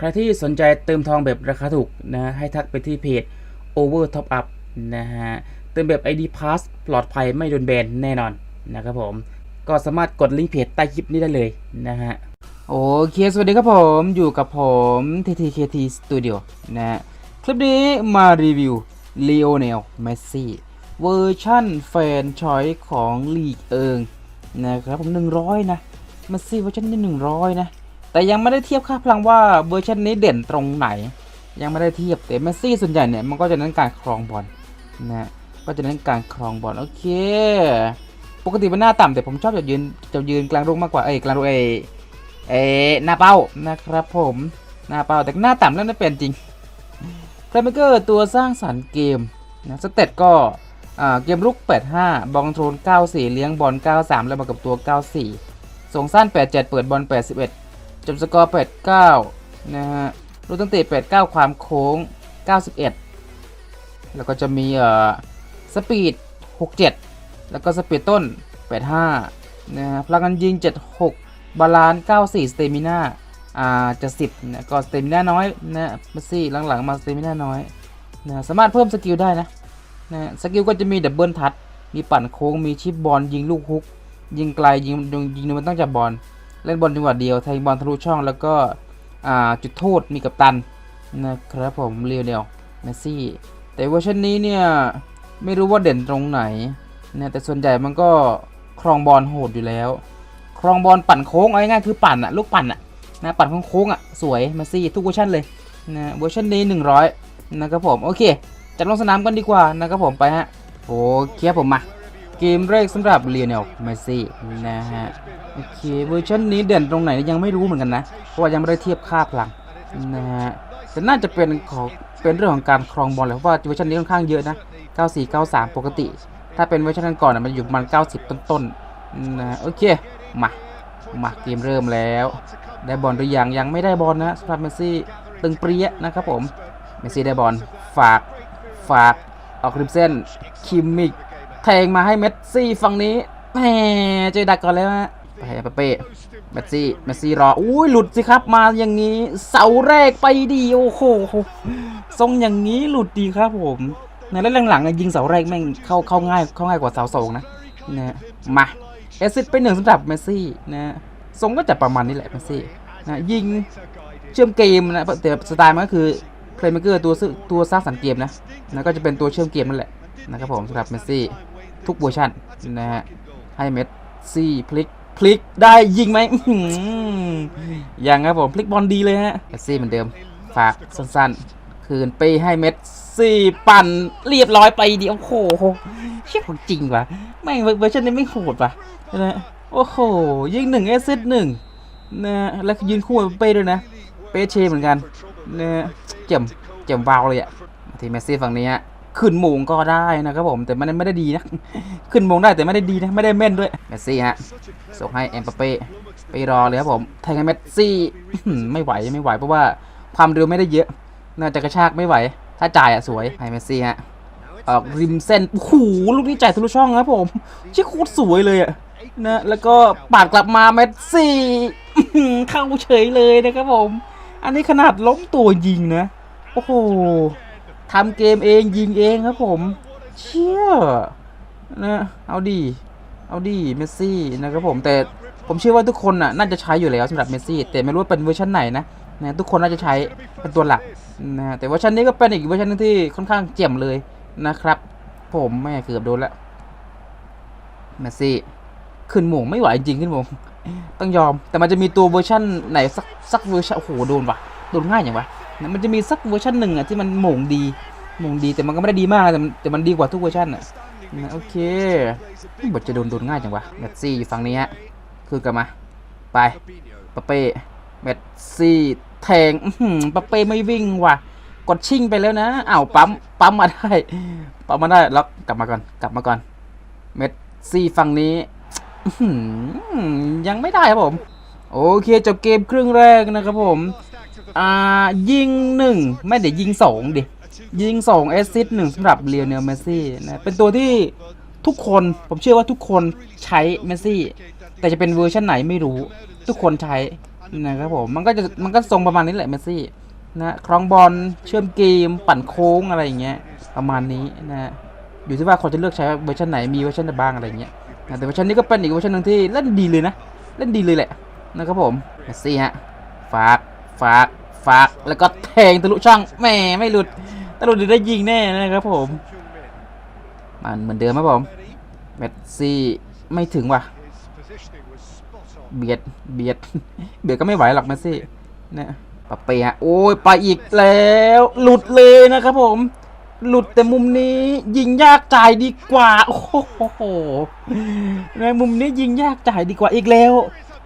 ใครที่สนใจเติมทองแบบราคาถูกนะให้ทักไปที่เพจ Over Top Up นะฮะเติมแบบ ID Pass ปลอดภัยไม่โดนแบนแน่นอนนะครับผม ก็สามารถกดลิงก์เพจใต้คลิปนี้ได้เลยนะฮะโอเค สวัสดีครับผมอยู่กับผม TTKT Studio นะฮะคลิปนี้มารีวิว Lionel Messi เวอร์ชั่นแฟนชอยของลีกเอิงนะครับผม 100 นะ Messi เวอร์ชันนี้100 นะ แต่ยังไม่ได้เทียบค่าพลังว่าเวอร์ชันนี้เด่นตรงไหน ยังไม่ได้เทียบแต่เมสซี่ส่วนใหญ่เนี่ยมันก็จะเน้นการครองบอลนะฮะก็จะเน้นการครองบอลโอเค ปกติมันหน้าต่ำแต่ผมชอบจะยืนจะยืนกลางรุ่งมากกว่าเอ้กลางรุ่งเอเอหน้าเป้านะครับผมหน้าเป้าแต่หน้าต่ำแล้วไม่เป็นจริงเพลย์เมเกอร์ตัวสร้างสรรค์เกมนะสเตตก็อ่าเกมลุก 85 บอลโทรน94 เลี้ยงบอล 93 แล้วมากับตัว 94 ส่งสั้น 87 เปิดบอล 81 จบสกอร์ 89 นะฮะลูกตั้งเตะ 89 ความโค้ง 91 แล้วก็จะมีเอ่อสปีด 67 แล้วก็สปีดต้น 85 นะฮะพลังงานยิง 76 บาลานซ์ 94 สเตมิน่าอ่าจะ 10นะก็สเตมิน่าน้อยนะมสซี่หลังๆ มาสเตมิน่าน้อยนะสามารถเพิ่มสกิลได้นะนะสกิลก็จะมีดับเบิลทัชมีปั่นโค้งมีชิปบอลยิงลูกฮุก ยิงไกลยิงยิงยิงมันต้องจับบอล เล่นบอลจังหวะเดียวแทงบอลทะลุช่องแล้วก็จุดโทษมีกับตันนะครับผมเรียวเดียวเมสซี่แต่เวอร์ชันนี้เนี่ยไม่รู้ว่าเด่นตรงไหนนะแต่ส่วนใหญ่มันก็ครองบอลโหดอยู่แล้ว ครองบอลปั่นโค้งเอาง่ายๆคือปั่นอะลูกปั่นอะนะปั่นโค้งๆอะสวยเมสซี่ทุกเวอร์ชันเลยนะเวอร์ชันนี้ 100 นะครับผม โอเค จัดลงสนามกันดีกว่านะครับผมไปฮะโอเคผมมา เกมแรกสำหรับเลียนเนลเมสซี่นะฮะโอเคเวอร์ชันนี้เด่นตรงไหนยังไม่รู้เหมือนกันนะ เพราะว่ายังไม่ได้เทียบค่าพลังนะฮะแต่น่าจะเป็นของเป็นเรื่องของการครองบอลแหละเพราะว่าเวอร์ชันนี้ค่อนข้างเยอะนะ 94 93 ปกติ ถ้าเป็นเวอร์ชันก่อนน่ะมันอยู่ประมาณ 90 ต้นๆนะโอเคมามาเกมเริ่มแล้ว ได้บอลหรือยังยังไม่ได้บอลนะสำหรับเมสซี่ตึงเปรี้ยนะครับผมเมสซี่ได้บอลฝากฝากออกริมเส้นคิมมิก ทงมาให้เมสซี่ฝั่งนี้แหมเจดักก่อนแล้วฮะไปเปเป้เมสซี่เมสซี่รออุ้ยหลุดสิครับมาอย่างนี้ เสาแรกไปดีโอ้โหทรงอย่างนี้หลุดดีครับผมในเล่นหลังๆยิงเสาแรกแม่งเข้าเข้าง่ายเข้าง่ายกว่าเสาสองนะนะมาเอซิดไปหนึ่งสำหรับเมสซี่นะทรงก็จะประมาณนี้แหละเมสซี่นะยิงเชื่อมเกมนะแต่สไตล์มันก็คือเพลย์เมเกอร์ตัวตัวสร้างสรรค์เกมนะนะก็จะเป็นตัวเชื่อมเกมนั่นแหละนะครับผมสำหรับเมสซี่ ทุกเวอร์ชันนะฮะให้เมสซี่พลิกพลิกได้ยิงไหมอื้อหือยังครับผมพลิกบอลดีเลยฮะเมสซี่เหมือนเดิมฝากสั้นๆ คืนไปให้เมสซี่ปั่นเรียบร้อยไปเดียวโอ้โหเชี่ยของจริงวะไม่เวอร์ชันนี้ไม่โหดวะนะโอ้โหยิงหนึ่งเอซิดหนึ่งนะแล้วยืนคู่กับเป้ด้วยนะ เป้เชเหมือนกันนะเจ็มเจ็มวาวเลยอะทีเมสซี่ฝั่งนี้ฮะ ขึ้นมงก็ได้นะครับผมแต่มันไม่ได้ดีนะ ขึ้นมงได้แต่ไม่ได้ดีนะไม่ได้แม่นด้วยเมสซี่ฮะส่งให้เอ็มปาเป้ไปรอเลยครับผมแทงให้เมสซี่ไม่ไหวไม่ไหวเพราะว่าความเร็วไม่ได้เยอะ น่าจะกระชากไม่ไหว ถ้าจ่ายอะสวยให้เมสซี่ฮะออกริมเส้นโอ้โหลูกนี้จ่ายทะลุช่องครับผมชื่อโคตรสวยเลยอะนะแล้วก็ปาดกลับมาเมสซี่เข้าเฉยเลยนะครับผม อันนี้ขนาดล้มตัวยิงนะ โอ้โห ทำเกมเองยิงเองครับผมเชี่ยนะเอาดีเอาดีเมสซี่นะครับผมแต่ผมเชื่อว่าทุกคนน่ะน่าจะใช้อยู่แล้วสำหรับเมสซี่แต่ไม่รู้ว่าเป็นเวอร์ชันไหนนะนะทุกคนน่าจะใช้เป็นตัวหลักนะแต่เวอร์ชันนี้ก็เป็นอีกเวอร์ชันหนึงที่ค่อนข้างเจ๋มเลยนะครับ ผมแม่เกือบโดนแล้วเมสซี่ขึ้นหม่งไม่ไหวจริงขึ้นหม่งต้องยอม แต่มันจะมีตัวเวอร์ชันไหนสักสักเวอร์ชันโอ้โหโดนวะโดนง่ายอย่างวะ นะมันจะมีสักเวอร์ชันหนึ่งอะที่มันโหม่งดีโหม่งดีแต่มันก็ไม่ได้ดีมากแต่แต่มันดีกว่าทุกเวอร์ชันอะนะโอเคบทจะโดนโดนง่ายจังวะเมสซี่อยู่ฝั่งนี้ฮะคือกลับมา ไปปาเป้เมสซี่แทงปาเป้ไม่วิ่งว่ะกดชิ่งไปแล้วนะอ้าวปั๊มปั๊มมาได้ปั๊มมาได้แล้วกลับมาก่อนกลับมาก่อนเมสซี่ฝั่งนี้ยังไม่ได้ครับผม โอเคจบเกมครึ่งแรกนะครับผม อ่ายิงหนึ่งไม่เดี๋ยวยิงสองดิ ยิงสองแอสซิสต์หนึ่งสำหรับเลียนเนลเมซี่นะเป็นตัวที่ทุกคนผมเชื่อว่าทุกคนใช้เมซี่ แต่จะเป็นเวอร์ชันไหนไม่รู้ ทุกคนใช้นะครับผมมันก็จะมันก็ทรงประมาณนี้แหละเมซี่นะครองบอลเชื่อมเกม ปั่นโค้งอะไรอย่างเงี้ยประมาณนี้นะอยู่ที่ว่าคนจะเลือกใช้เวอร์ชันไหนมีเวอร์ชันไหนบ้างอะไรอย่างเงี้ยนะแต่เวอร์ชันนี้ก็เป็นอีกเวอร์ชันหนึ่งที่เล่นดีเลยนะ เล่นดีเลยแหละนะครับผมเมซี่ฮะฝาก ฝากฝากแล้วก็แทงทะลุช่องแหมไม่หลุดถ้าหลุดเดี๋ยวได้ยิงแน่นะครับผมมันเหมือนเดิมครับผมเมสซี่ไม่ถึงว่ะ เบียดเบียดเบียดก็ไม่ไหวหรอกเมสซี่นะปะเปียโอ้ยไปอีกแล้ว หลุดเลยนะครับผม หลุดแต่มุมนี้ ยิงยากจ่ายดีกว่า โอ้โหในมุมนี้ยิงยากจ่ายดีกว่าอีกแล้ว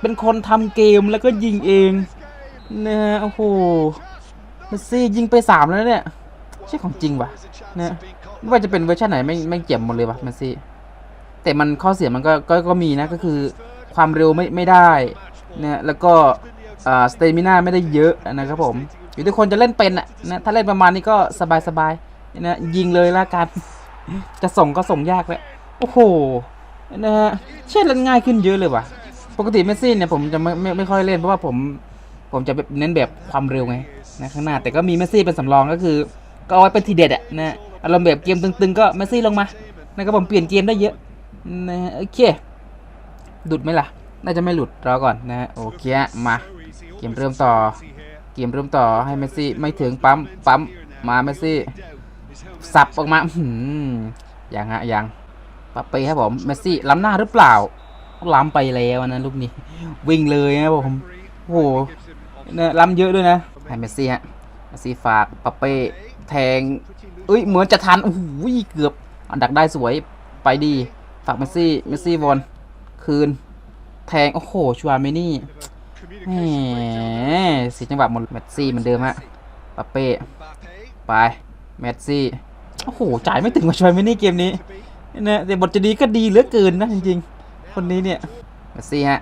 เป็นคนทำเกมแล้วก็ยิงเอง นะโอ้โหเมสซี่ยิงไปสามแล้วเนี่ยใช่ของจริงวะนะไม่ว่าจะเป็นเวอร์ชันไหนไม่ไม่เจ็บหมดเลยวะเมสซี่แต่มันข้อเสียมันก็ก็ก็มีนะก็คือความเร็วไม่ไม่ได้นะแล้วก็อ่าสเตมิน่าไม่ได้เยอะนะครับผมอยู่ที่คนจะเล่นเป็นอะนะถ้าเล่นประมาณนี้ก็สบายสบายนะยิงเลยละกันจะส่งก็ส่งยากเลยโอ้โหนะฮะเช่นเล่นง่ายขึ้นเยอะเลยว่ะ ปกติเมสซี่เนี่ยผมจะไม่ไม่ไม่ค่อยเล่นเพราะว่าผม ผมจะเน้นแบบความเร็วไงนะข้างหน้าแต่ก็มีเมสซี่เป็นสำรองก็คือ ก็เอาไว้เป็นทีเด็ดอะนะอารมณ์แบบเกมตึงๆ ก็เมสซี่ลงมานะครับผมเปลี่ยนเกมได้เยอะนะโอเคหลุดไหมล่ะ น่าจะไม่หลุดรอก่อนนะโอเคมาเกมเริ่มต่อ เกมเริ่มต่อให้เมสซี่ไม่ถึงปั๊มปั๊มมาเมสซี่สับออกมาอื้อหือยังฮะยังปะเปครับผมเมสซี่ล้ำหน้าหรือเปล่าล้ำไปแล้วนะลูกนี้ วิ่งเลยนะผมโอ้โห เนี่ยล้ำเยอะด้วยนะให้เมสซี่ฮะเมสซี่ฝากปะเป้แทงเอ้ยเหมือนจะทันโอ้โหเกือบอันดักได้สวยไปดีฝากเมสซี่เมสซี่บอลคืน แทงโอ้โหชัวร์เมนี่แหมสีจังหวะหมดเมสซี่เหมือนเดิมฮะปาเป้ไปเมสซี่โอ้โหจ่ายไม่ถึงมาชัวร์เมนี่เกมนี้นะแต่บทจะดีก็ดีเหลือเกินนะจริงๆ คนนี้เนี่ยเมสซี่ฮะ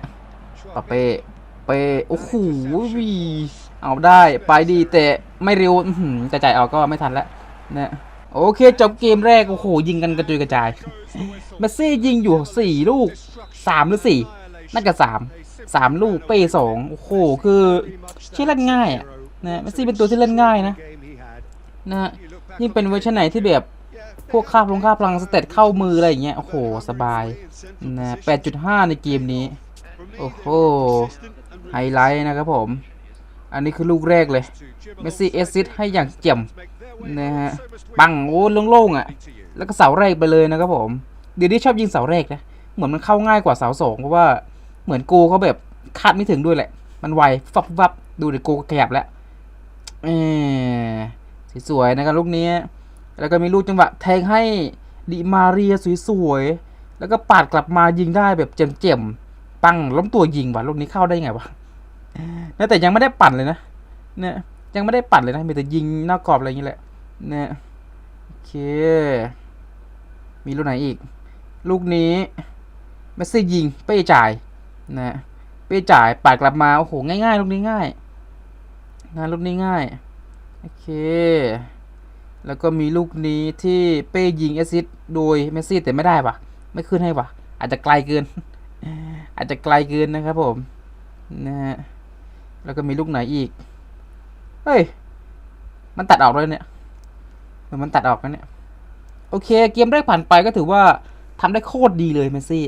ปาเป้ เปโอ้โหวีเอาได้ไปดีแต่ไม่เร็วอื้อหือแต่จ่ายเอาก็ไม่ทันแล้วนะโอเคจบเกมแรกโอ้โหยิงกันกระจุยกระจายเมสซี่ยิงอยู่สี่ลูกสามหรือสี่น่าจะสามสามลูกเป้สองโอ้โหคือชื่เล่นง่ายนะเมสซี่เป็นตัวที่เล่นง่ายนะนะยิ่งเป็นเวอร์ชันไหนที่แบบพวกค่าพลงค่าพลังสเตตเข้ามืออะไรอย่างเงี้ยโอ้โห สบายนะแปดจุดห้าในเกมนี้ โอ้โห ไฮไลท์นะครับผม อันนี้คือลูกแรกเลย เมสซี่เอสซิสให้อย่างเจียมนะฮะ ปังโอ้โล่งๆอะ แล้วก็เสาแรกไปเลยนะครับผม เดี๋ยวนี้ชอบยิงเสาแรกนะ เหมือนมันเข้าง่ายกว่าเสาสองเพราะว่าเหมือนกูเขาแบบคาดไม่ถึงด้วยแหละ มันไวฟับฟับดูเดี๋ยวกูขยับแล้วเออสวยๆนะครับลูกนี้ แล้วก็มีลูกจังหวะแทงให้ดิมาเรียสวยๆ แล้วก็ปาดกลับมายิงได้แบบเจ็มๆ ปังล้มตัวยิงว่ะลูกนี้เข้าได้ไงวะ นะแต่ยังไม่ได้ปั่นเลยนะเนี่ยยังไม่ได้ปั่นเลยนะมีแต่ยิงนอกกรอบอะไรอย่างเงี้ยแหละเนี่ยโอเค มีลูกไหนอีก ลูกนี้เมสซี่ยิงเป้จ่ายนะเป้จ่ายปาดกลับมาโอ้โหง่ายๆลูกนี้ง่ายงานลูกนี้ง่ายโอเค แล้วก็มีลูกนี้ที่เป้ยิงแอซิสโดยเมสซี่แต่ไม่ได้ปะไม่ขึ้นให้ปะอาจจะไกลเกิน อาจจะไกลเกินนะครับผมนะฮะ แล้วก็มีลูกไหนอีก เฮ้ย มันตัดออกเลยเนี่ยเหมือนมันตัดออกนะเนี่ย โอเค เกมแรกผ่านไปก็ถือว่าทำได้โคตรดีเลยเมสซี่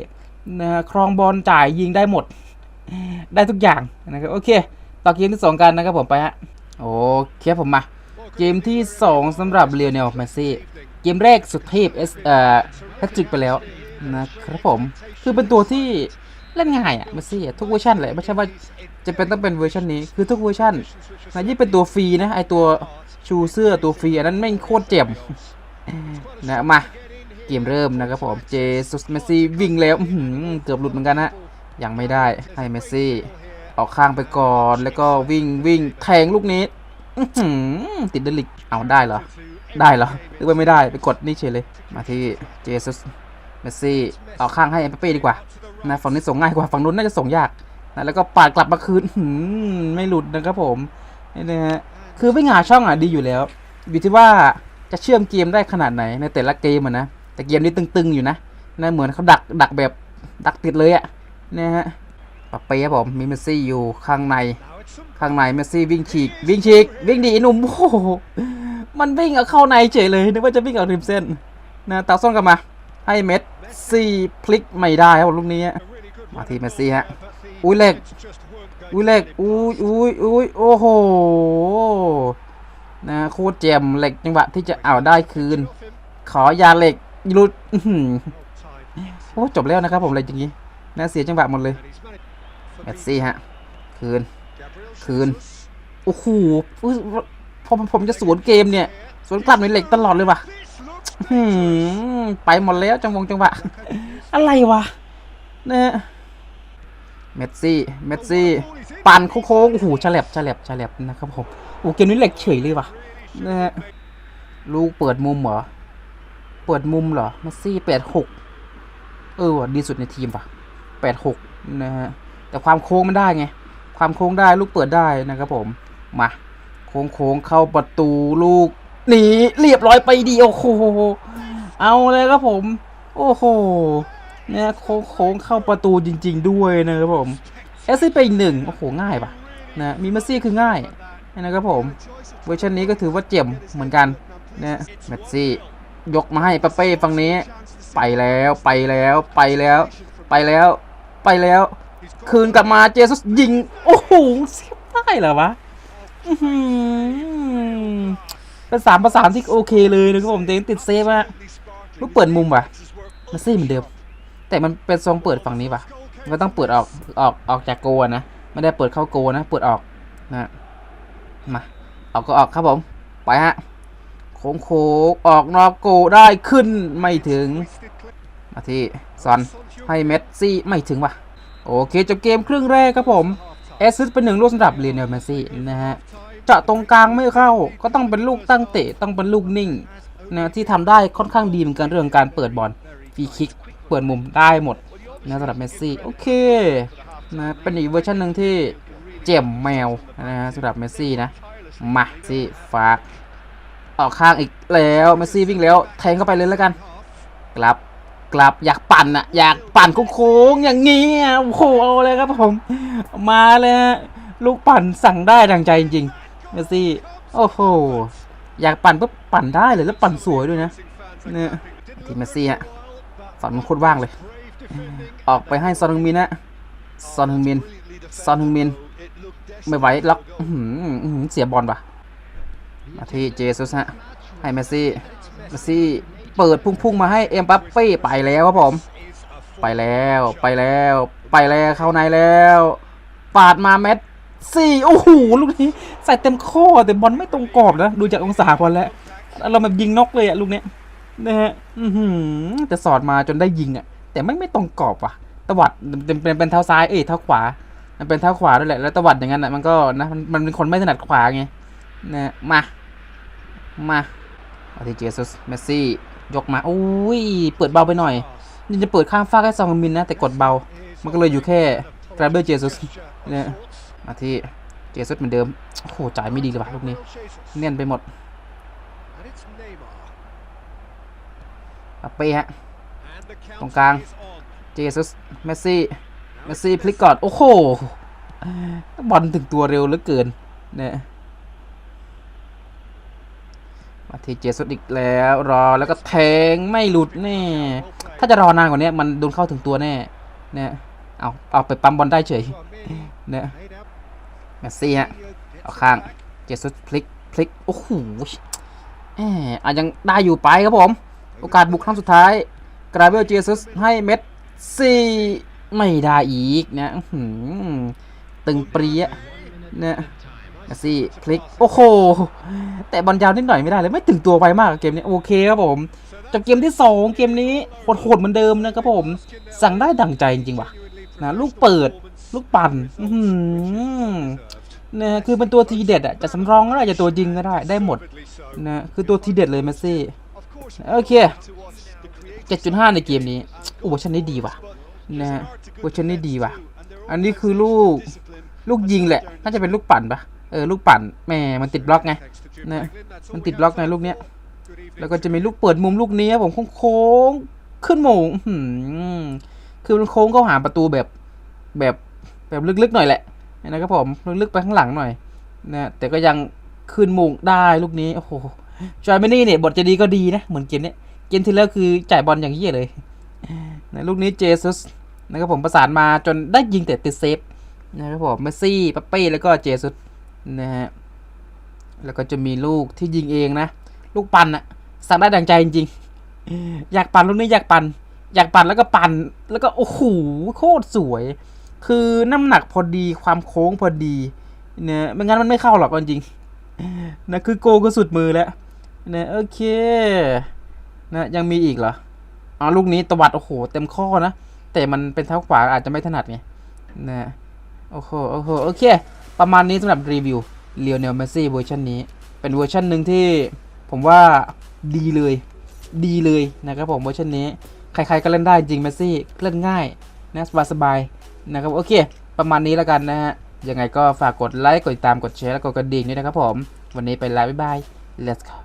นะครองบอลจ่ายยิงได้หมด ได้ทุกอย่างนะครับ โอเค ต่อเกมที่สองกันนะครับผมไปฮะ โอเคผมมา เกมที่สองสำหรับเลียวเนลเมสซี่ เกมแรกสุดเทพเอสเอ่อแฮตทริกไปแล้วนะครับผม คือเป็นตัวที่ เล่นง่ายอะมสซี่ทุกเวอร์ชันเลยไม่ใช่ว่าจะเป็นต้องเป็นเวอร์ชันนี้คือทุกเวอร์ชันนะยิ่งเป็นตัวฟรีนะไอตัวชูเสื้อตัวฟรีอันนั้นแม่โคตรเจ็บนะมาเกมเริ่มนะครับผมเจสุสเมซี่วิ่งแล้วเกือบหลุดเหมือนกันนะยังไม่ได้ให้เมซี่ออกข้างไปก่อนแล้วก็วิ่งวิ่งแทงลูกนี้ติดเดลิกเอาได้เหรอได้เหรอหรือว่าไม่ได้ไปกดนี่เฉยเลย มาที่เจสุสเมซี่ออกข้างให้เอ็มเปเป้ดีกว่า นะฝั่งนี้ส่งง่ายกว่าฝั่งนู้นน่าจะส่งยากนะแล้วก็ปาดกลับมาคืนไม่หลุดนะครับผมนี่นะฮะคือวิ่งหาช่องอะดีอยู่แล้ว อยู่ที่ว่าจะเชื่อมเกมได้ขนาดไหนในแต่ละเกมอะนะแต่เกมนี้ตึงๆอยู่นะนะเหมือนเขาดักดักแบบดักติดเลยอะนะฮะปะเป้ครับผมมีเมสซี่อยู่ข้างใน ข้างในเมสซี่วิ่งฉีกวิ่งฉีกวิ่งดีหนุ่มโอ้โหมันวิ่งเอาเข้าในเฉยเลยนึกว่าจะวิ่งเอาริมเส้นนะตาส้นกลับมาให้เมส ซี่พลิกไม่ได้ครับลูกนี้มาที่เมสซี่ฮะอุ้ยเหล็กอุ้ยเหล็กอุ้ยอุ้ยอุ้ยโอ้โหนะโคตรเจมเหล็กจังหวะที่จะเอาได้คืน ขอยาเหล็กหลุดโอ้จบแล้วนะครับผมเลยอย่างนี้นะเสียจังหวะหมดเลยเมสซี่ฮะคืนคืนโอ้โหพอผมจะสวนเกมเนี่ย สวนกลับในเหล็กตลอดเลยว่ะ ไปหมดแล้วจังหวงจังหวะ อะไรวะนะฮะเมสซี่ เมสซี่ ปั่นโค้งๆโอ้โหฉลับฉลับฉลับนะครับผมโอ้เกมนี้เหล็กเฉยเลยว่ะนะฮะลูกเปิดมุมเหรอ เปิดมุมเหรอ เมสซี่แปดหกเออว่ะดีสุดในทีมป่ะแปดหกนะฮะ แต่ความโค้งมันได้ไง ความโค้งได้ลูกเปิดได้นะครับผม มา โค้งโค้งเข้าประตูลูก หนีเรียบร้อยไปดีโอ้โหเอาเลยครับผม โอ้โหเนี่ยโค้งเข้าประตูจริง ๆ ด้วยนะครับผมเอสซี่ไปอีกหนึ่งโอ้โหง่ายปะนะมีเมสซี่คือง่ายนะครับผมเวอร์ชันนี้ก็ถือว่าเจ็มเหมือนกันนะเมสซี่ยกมาให้ปาเป้ฝั่งนี้ ไปแล้วไปแล้วไปแล้ว ไปแล้วไปแล้ว คืนกลับมาเจสุสยิง โอ้โหเสียได้เหรอวะอื เป็นสามประสานที่โอเคเลยนะครับผมเต็งติดเซฟอะลูกเปิดมุมว่ะเมสซี่เหมือนเดิม แต่มันเป็นทรงเปิดฝั่งนี้ว่ะมันก็ต้องเปิดออกออกออกจากโกนะไม่ได้เปิดเข้าโกนะเปิดออกนะมาออกก็ออกครับผมไปฮะโค้งโค้งออกนอกโกได้ขึ้นไม่ถึงมาที่ซอนให้เมสซี่ไม่ถึงว่ะโอเคจบเกมครึ่งแรกครับผมแอสซิสต์เป็นหนึ่งลูกสำหรับเรียนเนลเมสซี่นะฮะ จาะตรงกลางไม่เข้า ก็ต้องเป็นลูกตั้งเตะต้องเป็นลูกนิ่งนะที่ทำได้ค่อนข้างดีเหมือนกันเรื่องการเปิดบอลฟรีคิกเปิดมุมได้หมดนะสำหรับเมสซี่โอเคนะเป็นอีกเวอร์ชันหนึ่งที่เจ็มแมวนะสำหรับเมสซี่นะมาซี่ฝากออกข้างอีกแล้วเมสซี่วิ่งแล้วแทงเข้าไปเลยแล้วกัน กลับกลับอยากปั่นอะอยากปั่นโค้งอย่างนี้อะโอ้โหเอาเลยครับผม มาเลยฮะลูกปั่นสั่งได้ดังใจจริง เมสซี่ โอ้โห อยากปั่นปุ๊บปั่นได้เลยแล้วปั่นสวยด้วยนะ เนี่ยทีเมสซี่ฮะฝั่งมันโคตรว่างเลย ออกไปให้ซอนฮึงมินนะซอนฮึงมินซอนฮึงมิน ไม่ไหวล็อกเสียบอลปะมาที่เจสุสฮะ ให้เมสซี่ เมสซี่เปิดพุ่งๆมาให้เอ็มบัปเป้ไปแล้วครับผม ไปแล้ว ไปแล้ว ไปแล้ว เข้าในแล้ว ปาดมาเม็ด สี่โอ้โหลูกนี้ใส่เต็มข้อแต่บอลไม่ตรงกรอบนะดูจากองศาบอลแล้ว เราแบบยิงนกเลยอะลูกเนี้ยนะฮะอือแต่สอดมาจนได้ยิงอะแต่ไม่ไม่ตรงกรอบว่ะตวัดเป็นเป็นเท้าซ้ายเอ้ยเท้าขวา มันเป็นเท้าขวาด้วยแหละแล้วตวัดอย่างนั้นอะมันก็นะมันมันเป็นคนไม่ถนัดขวาไงนะมามาอาทิเจสุสเมสซี่ยกมาโอ้ยเปิดเบาไปหน่อยนี่จะเปิดข้างฟ้ากให้ซองมินนะแต่กดเบา มันก็เลยอยู่แค่กราเบอร์เจสุสเนี่ย มาที่เจสุสเหมือนเดิม โอ้โห จ่ายไม่ดีเลยว่ะลูกนี้ เนียนไปหมดปาเป้ฮะ ตรงกลาง เจสุสเมสซี่ เมสซี่พลิกก่อน โอ้โห บอลถึงตัวเร็วเหลือเกิน เนี่ยมาที่เจสุดอีกแล้ว รอแล้วก็แทงไม่หลุดแน่ ถ้าจะรอนานกว่านี้มันโดนเข้าถึงตัวแน่ เนี่ย เอา เอาไปปั๊มบอลได้เฉย เนี่ย เมสซี่ฮะเอาข้างเจสุดพลิกพลิกโอ้โหแหมอะยังได้อยู่ไปครับผม โอกาสบุกครั้งสุดท้ายกราเบลเจสุสให้เมสซี่ไม่ได้อีกนะตึงเปรี้ยเนี่ยเมสซี่พลิกโอ้โหแต่บอลยาวนิดหน่อยไม่ได้เลยไม่ถึงตัวไปมากเกมนี้โอเคครับผมจบเกมที่ 2 เกมนี้โหดๆเหมือนเดิมนะครับผม สั่งได้ดั่งใจจริงๆว่ะนะลูกเปิด ลูกปั่นนี่คือเป็นตัวทีเด็ดอะจะสำรองก็ได้จะตัวจริงก็ได้ได้หมดนะคือตัวทีเด็ดเลยเมสซี่โอเค 7.5 ในเกมนี้โอ้เวอร์ชันนี้ดีว่ะนะฮะเวอร์ชันนี้ดีว่ะ อันนี้คือลูก ลูกยิงแหละ น่าจะเป็นลูกปั่นปะเออ ลูกปั่นแหมมันติดบล็อกไงนะมันติดบล็อกไงลูกเนี้ย แล้วก็จะมีลูกเปิดมุมลูกนี้ครับผมโค้ง ขึ้นโมงอื้อหือคือมันโค้งเข้าหาประตูแบบแบบ แบบลึกๆหน่อยแหละนะครับผมลึกๆไปข้างหลังหน่อยนะแต่ก็ยังขึ้นมุงได้ลูกนี้โอ้โหจอยมินี่เนี่ยบทจะดีก็ดีนะเหมือนเกมเนี้ยเกมที่แล้วคือจ่ายบอลอย่างเยี่ยเลยนะลูกนี้เจซุสนะครับผมประสานมาจนได้ยิงแต่ติดเซฟนะครับผมเมสซี่ปัปเป้แล้วก็เจซุสนะฮะแล้วก็จะมีลูกที่ยิงเองนะ ลูกปั่นอะสั่งได้ดังใจจริงๆอยากปั่นลูกนี้อยากปั่นอยากปั่นแล้วก็ปั่นแล้วก็โอ้โหโคตรสวย คือน้ำหนักพอดีความโค้งพอดีเนี่ยไม่งั้นมันไม่เข้าหรอกจริงนะคือโกก็สุดมือแล้วเนะโอเคนะยังมีอีกเหรออ๋อลูกนี้ตวัดโอ้โหเต็มข้อนะแต่มันเป็นเท้าขวาอาจจะไม่ถนัดไงนะโอ้โหโอ้โหโอเค ประมาณนี้สำหรับรีวิวเลียวเนลเมซี่เวอร์ชันนี้ เป็นเวอร์ชันหนึ่งที่ผมว่าดีเลย ดีเลยนะครับผมเวอร์ชันนี้ ใครๆก็เล่นได้จริงเมซี่เล่นง่ายนะสบายๆ นะครับโอเค ประมาณนี้แล้วกันนะฮะยังไงก็ฝากกดไลค์กดติดตามกดแชร์และกดกระดิ่งด้วยนะครับผม วันนี้ไปแล้วบ๊ายบาย let's go